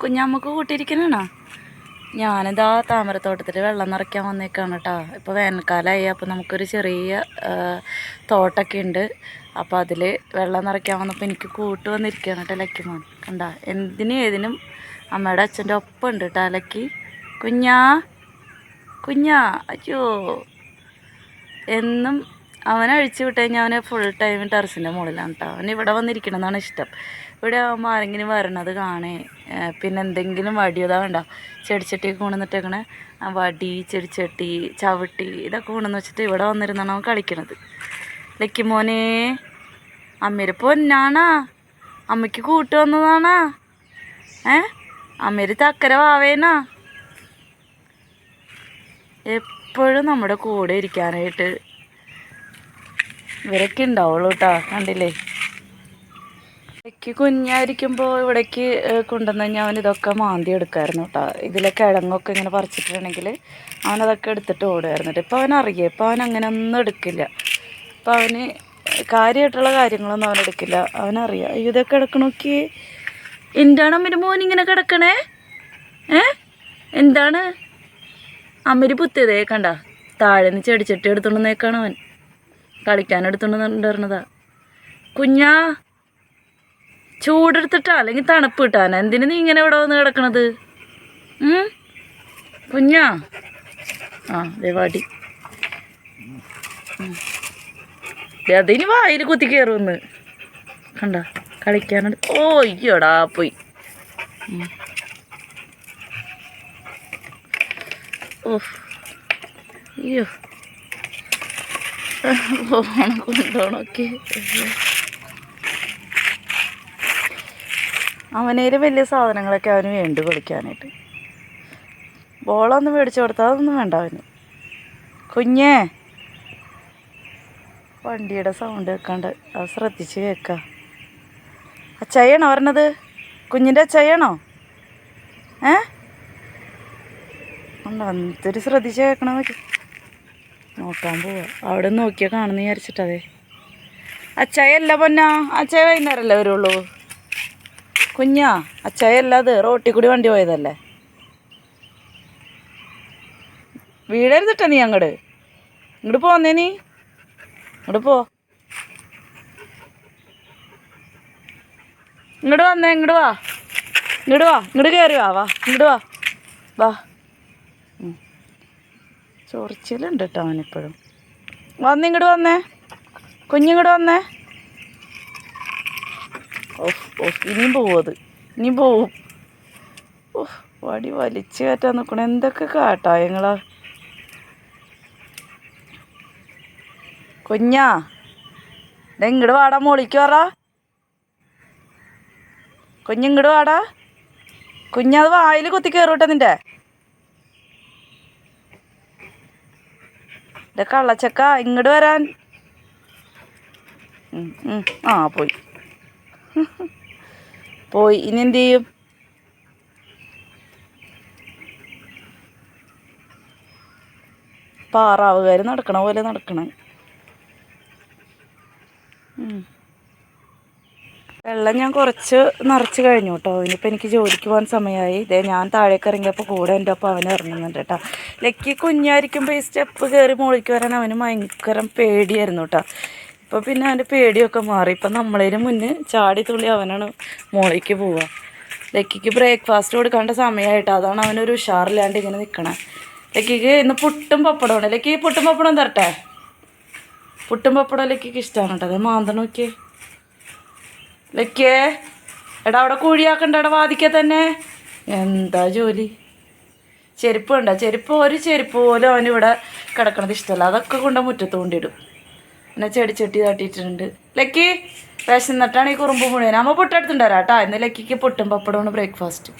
കുഞ്ഞമ്മക്ക് കൂട്ടിയിരിക്കണോ ഞാനിതാ താമരത്തോട്ടത്തിൽ വെള്ളം നിറയ്ക്കാൻ വന്നേക്കാണ് കേട്ടോ ഇപ്പോൾ വേനൽക്കാലമായി അപ്പോൾ നമുക്കൊരു ചെറിയ തോട്ടമൊക്കെ ഉണ്ട് അപ്പോൾ അതിൽ വെള്ളം നിറയ്ക്കാൻ വന്നപ്പോൾ എനിക്ക് കൂട്ട് വന്നിരിക്കുകയാണ് കേട്ടോ ലക്കിമോൻ കണ്ട എന്തിനും ഏതിനും അമ്മയുടെ അച്ഛന്റെ ഒപ്പം ഉണ്ട് കേട്ടോ ലക്കി. കുഞ്ഞാ കുഞ്ഞാ അയ്യോ. എന്നും അവനെ അഴിച്ചു വിട്ട് കഴിഞ്ഞാൽ അവനെ ഫുൾ ടൈം ടെറസിന്റെ മുകളിലാണ് കേട്ടോ അവൻ ഇവിടെ വന്നിരിക്കണമെന്നാണ് ഇഷ്ടം. ഇവിടെ ആകുമ്പോൾ ആരെങ്കിലും വരണത് കാണേ. പിന്നെ എന്തെങ്കിലും വടിയതാ വേണ്ട. ചെടിച്ചട്ടിയൊക്കെ കൊണ്ടുവന്നിട്ടേക്കണേ വടി ചെടിച്ചട്ടി ചവിട്ടി ഇതൊക്കെ കൊണ്ടുവന്ന് വെച്ചിട്ട് ഇവിടെ വന്നിരുന്നാണ് അവൻ കളിക്കണത്. ലക്കി മോനെ അമ്മേരെ പൊന്നാണാ? അമ്മയ്ക്ക് കൂട്ട് വന്നതാണാ? ഏ അമ്മേര് തക്കര വാവേനാ? എപ്പോഴും നമ്മുടെ കൂടെ ഇരിക്കാനായിട്ട് ഇവരൊക്കെ ഉണ്ടാവുള്ളൂ കേട്ടോ കണ്ടില്ലേ? ഇടയ്ക്ക് കുഞ്ഞായിരിക്കുമ്പോൾ ഇവിടേക്ക് കൊണ്ടുവന്ന് കഴിഞ്ഞാൽ അവൻ ഇതൊക്കെ മാന്തി എടുക്കായിരുന്നു കേട്ടോ ഇതിലെ കിഴങ്ങൊക്കെ ഇങ്ങനെ പറിച്ചിട്ടുണ്ടെങ്കിൽ അവനതൊക്കെ എടുത്തിട്ട് ഓടുമായിരുന്നു ഇപ്പോൾ അവൻ അറിയാം. ഇപ്പോൾ അവൻ അങ്ങനെ ഒന്നും എടുക്കില്ല. ഇപ്പോൾ അവന് കാര്യമായിട്ടുള്ള കാര്യങ്ങളൊന്നും അവൻ എടുക്കില്ല. അവനറിയാം. അയ്യോ ഇതൊക്കെ കിടക്കണോക്കി എന്താണ് അമ്മര് മോൻ ഇങ്ങനെ കിടക്കണേ? ഏ? എന്താണ്? അമ്മര് പുത്തിയതേ കണ്ട? താഴെ നിന്ന് ചെടിച്ചട്ടി എടുത്തോണ്ടെന്നേക്കാണ് അവൻ. കളിക്കാൻ എടുത്തോണ്ടിരുന്നതാ കുഞ്ഞാ ചൂടെടുത്തിട്ടാ? അല്ലെങ്കിൽ തണുപ്പ് കിട്ടാൻ. എന്തിനു നീ ഇങ്ങനെ ഇവിടെ വന്ന് കിടക്കണത്? കുഞ്ഞാ. ആ ദേ വാടി. ഉം. ദേ അതിന് വായിൽ കുത്തി കയറുമെന്ന് കണ്ട കളിക്കാനുണ്ട് ഓ അയ്യോടാ പോയി. ഓ അയ്യോ. പോകണം അവനേൽ വലിയ സാധനങ്ങളൊക്കെ അവന് വേണ്ടി കളിക്കാനായിട്ട് ബോളൊന്നും മേടിച്ചു കൊടുത്താൽ അതൊന്നും വേണ്ട അവന്. കുഞ്ഞേ വണ്ടിയുടെ സൗണ്ട് കേൾക്കാണ്ട് അത് ശ്രദ്ധിച്ച് കേൾക്കാം അച്ചായാണോ പറഞ്ഞത്? കുഞ്ഞിന്റെ അച്ചായാണോ ഏ? എന്തൊരു ശ്രദ്ധിച്ച് കേൾക്കണമെന്നൊക്കെ നോക്കാൻ പോവാ. അവിടെ നോക്കിയാൽ കാണുന്ന വിചാരിച്ചിട്ടതെ. അച്ചായല്ല പൊന്നാ? അച്ചായ വൈകുന്നേരമല്ലേ വരുള്ളൂ? കുഞ്ഞാ അച്ചായല്ല അത്. റോട്ടിൽ കൂടി വണ്ടി പോയതല്ലേ? വീടരുതിട്ട നീ അങ്ങോട്ട് ഇങ്ങോട്ട് പോന്നേ നീ. ഇങ്ങോട്ട് പോ. ഇങ്ങോട്ട് വന്നേ ഇങ്ങോട്ട് വാ. ഇങ്ങോട്ട് വാ. ഇങ്ങോട്ട് കയറി വാ വാ. ഇങ്ങോട്ട് വാ. വാ. ചൊറിച്ചിലുണ്ട് കേട്ടോ അവനിപ്പോഴും വന്നിങ്ങോട്ട് വന്നേ. കുഞ്ഞിങ്ങോട്ട് വന്നേ. ഓഹ് ഓഫ് ഇനിയും പോവും അത്. ഇനിയും പോവും. ഓഹ് വടി വലിച്ചു കയറ്റാൻ നിൽക്കണം എന്തൊക്കെ കാട്ടാ ഞങ്ങളാ കുഞ്ഞാ ദേ ഇങ്ങോട്ട് വാടാ മോളിക്ക് പറ കുഞ്ഞിങ്ങോട്ട് വാടാ. കുഞ്ഞത് വായിൽ കുത്തി കയറൂട്ടെ നിന്റെ. എന്റെ കള്ളച്ചക്ക ഇങ്ങോട്ട് വരാൻ. ആ പോയി. പോയി. ഇനി എന്ത് ചെയ്യും? പാറാവുകാർ നടക്കണ പോലെ നടക്കണം. വെള്ളം ഞാൻ കുറച്ച് നിറച്ച് കഴിഞ്ഞു കേട്ടോ. ഇനിയിപ്പോൾ എനിക്ക് ജോലിക്ക് പോകാൻ സമയമായി. ഇതേ ഞാൻ താഴേക്ക് ഇറങ്ങിയപ്പോൾ കൂടെ എന്റെ ഒപ്പം അവൻ ഇറങ്ങുന്നുണ്ട് കേട്ടോ. ലക്കി കുഞ്ഞായിരിക്കുമ്പോൾ ഈ സ്റ്റെപ്പ് കയറി മുകളിലേക്ക് വരാൻ അവന് ഭയങ്കര പേടിയായിരുന്നു കേട്ടോ. ഇപ്പോൾ പിന്നെ അവന്റെ പേടിയൊക്കെ മാറി. ഇപ്പം നമ്മളതിന് മുന്നേ ചാടി തുള്ളി അവനാണ് മുകളിലേക്ക് പോവുക. ലക്കിക്ക് ബ്രേക്ക്ഫാസ്റ്റ് കൊടുക്കേണ്ട സമയമായിട്ട് അതാണ് അവനൊരു ഉഷാറില്ലാണ്ട് ഇങ്ങനെ നിൽക്കണേ ലക്കിക്ക് ഇന്ന് പുട്ടും പപ്പടമാണ് ലക്കി പുട്ടും പപ്പടം തരട്ടെ? പുട്ടും പപ്പടം ലക്കിക്ക് ഇഷ്ടമാണ് കേട്ടോ. അത് മാന്തണ ലക്കേ എടാ അവിടെ കുഴിയാക്കണ്ട അവിടെ വാദിക്ക തന്നെ. എന്താ ജോലി? ചെരുപ്പ് ഉണ്ടോ ചെരുപ്പ് ഒരു ചെരുപ്പ് പോലും അവനിവിടെ കിടക്കണത് ഇഷ്ടമല്ല. അതൊക്കെ കൊണ്ട് മുറ്റത്ത് കൊണ്ടിടും. പിന്നെ ചെടിച്ചട്ടി തട്ടിയിട്ടുണ്ട്. ലക്കി വിശന്നിട്ടാണ് ഈ കുറുമ്പ് മുഴുവൻ. അമ്മ പുട്ടെടുത്തുണ്ട് തരാം കേട്ടോ. ഇന്ന് ലക്കിക്ക് പുട്ടും പപ്പടമാണ് ബ്രേക്ക്ഫാസ്റ്റ്.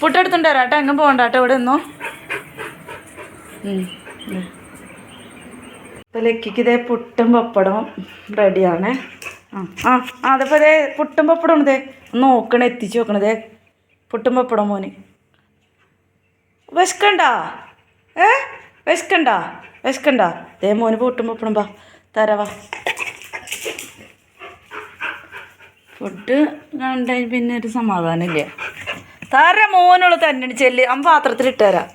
പുട്ടെടുത്തുണ്ട് തരാം കേട്ടോ. എങ്ങും പോകണ്ട കേട്ടോ ഇവിടെ നിന്നോ. ഇപ്പം ലക്കിക്ക് ഇതേ പുട്ടും പപ്പടവും റെഡിയാണേ. ആ ആ അതിപ്പോൾ ഇതേ പുട്ടും പപ്പടം ഇതേ ഒന്ന് നോക്കണേ എത്തിച്ച് നോക്കണതേ പുട്ടും പപ്പടം മോന്? വിശക്കണ്ട. ഏ? വിശക്കണ്ട. വിശക്കണ്ട. ദേ മോന് പുട്ടും പപ്പടം വാ തരവാ ഫുഡ് കണ്ടതിന് പിന്നെ ഒരു സമാധാനമില്ല തര മോനുള്ള തന്നെ ചെല്ലി. അമ്മ പാത്രത്തിൽ ഇട്ടുതരാം